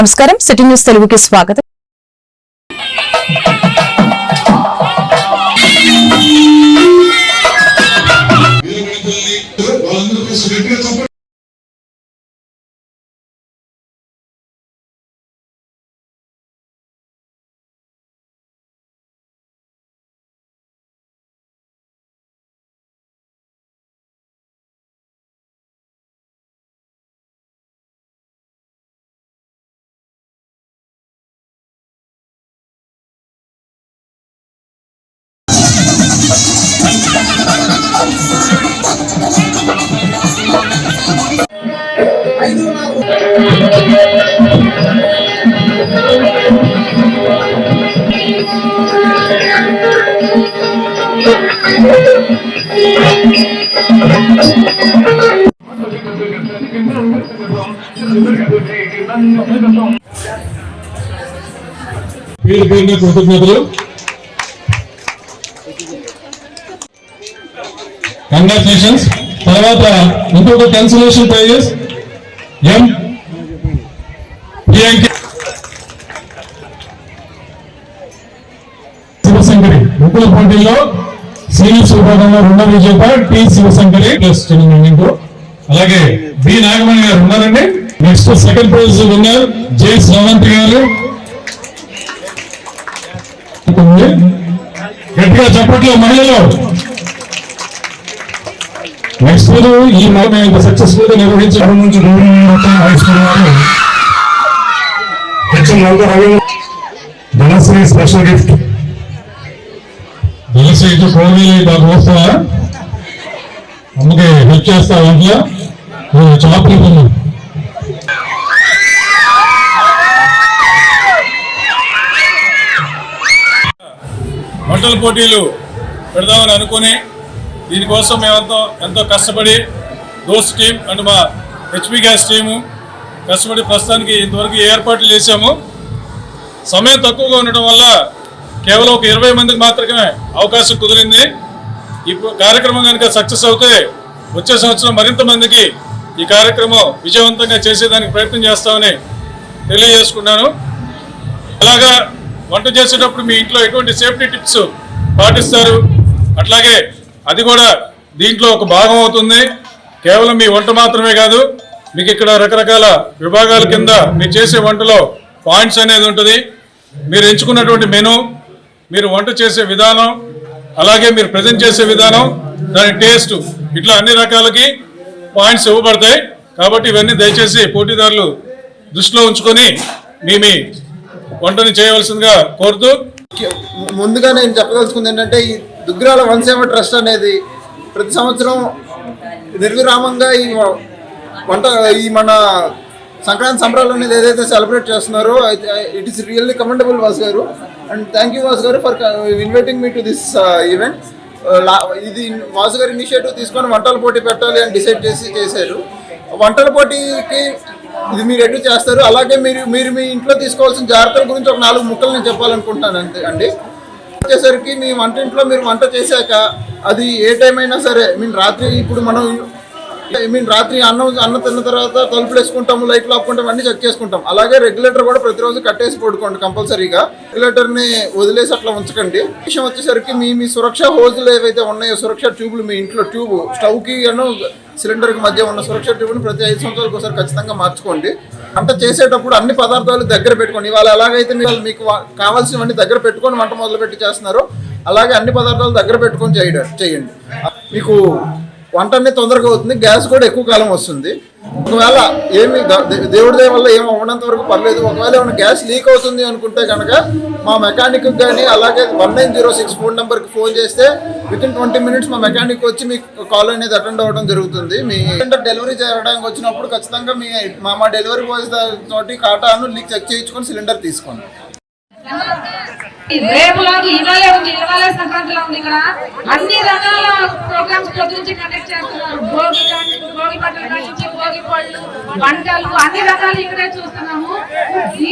నమస్కారం. City news తెలుగుకి స్వాగతం. పేరు పేరున కృతజ్ఞతలు కంగ్రాచులేషన్స్ తర్వాత ఇంకొక consolation prizes M Priyanka Sivasankari ముగ్గుల పోటీల్లో సీనియర్స్ విభాగంలో రెండవ విజేత టి శివశంకరి ప్లస్ అలాగే బి నాగమణి గారు ఉన్నారండి. Next second prize winner J Sravanthi garu. గట్టిగా చప్పట్లో మహిళలు. నెక్స్ట్ రోజు ఈ ఇంత సక్సెస్ఫుల్గా నిర్వహించడం నుంచి హై స్కూల్ వారు HM Nanda Ravi Dhanasri special gift Dhanasri Kovili నాకు వస్తావా? అమ్మకి హెల్ప్ చేస్తావా ఇంట్లో. చాక్లెట్ వంటల పోటీలు పెడదామని అనుకుని దీనికోసం మేమంతా ఎంతో కష్టపడి దోస్ టీం అండ్ మా హెచ్పి గ్యాస్ టీము కష్టపడి ప్రస్తుతానికి ఇంతవరకు ఏర్పాట్లు చేశాము. సమయం తక్కువగా ఉండటం వల్ల కేవలం ఒక ఇరవై మందికి మాత్రమే అవకాశం కుదిరింది. ఈ కార్యక్రమం కనుక సక్సెస్ అవుతే వచ్చే సంవత్సరం మరింత మందికి ఈ కార్యక్రమం విజయవంతంగా చేసేదానికి ప్రయత్నం చేస్తామని తెలియజేసుకున్నాను. అలాగా వంట చేసేటప్పుడు మీ ఇంట్లో ఎటువంటి సేఫ్టీ టిప్స్ పాటిస్తారు? అట్లాగే అది కూడా దీంట్లో ఒక భాగం అవుతుంది. కేవలం మీ వంట మాత్రమే కాదు మీకు ఇక్కడ రకరకాల విభాగాల కింద మీరు చేసే వంటలో పాయింట్స్ అనేది ఉంటుంది. మీరు ఎంచుకున్నటువంటి మెను మీరు వంట చేసే విధానం అలాగే మీరు ప్రజెంట్ చేసే విధానం దాని టేస్ట్ ఇట్లా అన్ని రకాలకి పాయింట్స్ ఇవ్వబడతాయి. కాబట్టి ఇవన్నీ దయచేసి పోటీదారులు దృష్టిలో ఉంచుకొని మీ మీ వంటని చేయవలసిందిగా కోరుతూ ముందుగా నేను చెప్పదలుచుకుంది ఏంటంటే ఈ దుగ్గిరాల వనసేవ ట్రస్ట్ అనేది ప్రతి సంవత్సరం నిర్విరామంగా ఈ వంట ఈ మన సంక్రాంతి సంబరాలు అనేది ఏదైతే సెలబ్రేట్ చేస్తున్నారో it is really commendable Vas గారు. అండ్ థ్యాంక్ యూ వాస్ గారు for inviting me to this event ఇది వాసు గారు ఇనిషియేటివ్ తీసుకొని వంటల పోటీ పెట్టాలి అని డిసైడ్ చేసి చేశారు. వంటల పోటీకి ఇది మీరు ఎటు చేస్తారు? అలాగే మీరు మీరు మీ ఇంట్లో తీసుకోవాల్సిన జాగ్రత్తల గురించి ఒక నాలుగు ముక్కలు నేను చెప్పాలనుకుంటున్నాను అంతే అండి. వచ్చేసరికి మీ వంటింట్లో మీరు వంట చేశాక అది ఏ టైం అయినా సరే మీన్ రాత్రి ఇప్పుడు మనం ఐ మీన్ రాత్రి అన్నం అన్నం తిన్న తర్వాత తలుపులు వేసుకుంటాము లైట్లు ఆపుకుంటాం అన్ని చెక్ చేసుకుంటాం. అలాగే రెగ్యులేటర్ కూడా ప్రతిరోజు కట్టేసి పడుకోండి కంపల్సరీగా రెగ్యులేటర్ని వదిలేసి అట్లా ఉంచకండి. విషయం వచ్చేసరికి మీ మీ సురక్ష హోజులు ఏవైతే ఉన్నాయో సురక్ష ట్యూబ్లు మీ ఇంట్లో ట్యూబ్ స్టవ్కి అను సిలిండర్కి మధ్య ఉన్న సురక్ష ట్యూబ్ని ప్రతి ఐదు సంవత్సరాలకు ఒకసారి ఖచ్చితంగా మార్చుకోండి. వంట చేసేటప్పుడు అన్ని పదార్థాలు దగ్గర పెట్టుకోండి. ఇవాళ ఎలాగైతే మీరు మీకు కావాల్సినవన్నీ దగ్గర పెట్టుకొని వంట మొదలుపెట్టి చేస్తున్నారో అలాగే అన్ని పదార్థాలు దగ్గర పెట్టుకొని చేయడం చేయండి. మీకు వంట అనేది తొందరగా అవుతుంది. గ్యాస్ కూడా ఎక్కువ కాలం వస్తుంది. ఒకవేళ ఏమి దేవుడి దయ వల్ల ఏమి అవ్వడంత వరకు పర్లేదు. ఒకవేళ ఏమైనా గ్యాస్ లీక్ అవుతుంది అనుకుంటే కనుక మా మెకానిక్ కానీ అలాగే one nine zero six phone నెంబర్కి ఫోన్ చేస్తే విత్ ఇన్ ట్వంటీ మినిట్స్ మా మెకానిక్ వచ్చి మీకు కాల్ అనేది అటెండ్ అవ్వడం జరుగుతుంది. మీ సిలిండర్ డెలివరీ చేయడానికి వచ్చినప్పుడు ఖచ్చితంగా మీ మా మా డెలివరీ బాయ్స్ తోటి కాటాను లీక్ చెక్ చేయించుకొని సిలిండర్ తీసుకోండి. రేపు ఉంది ఇక్కడ. అన్ని రకాల ప్రోగ్రామ్స్ పొద్దుంచి కండక్ట్ చేస్తున్నారు. భోగి కానీ భోగి బట్టలు కానీ భోగి పళ్ళు వంటలు అన్ని రకాలు ఇక్కడే చూస్తున్నాము. ఈ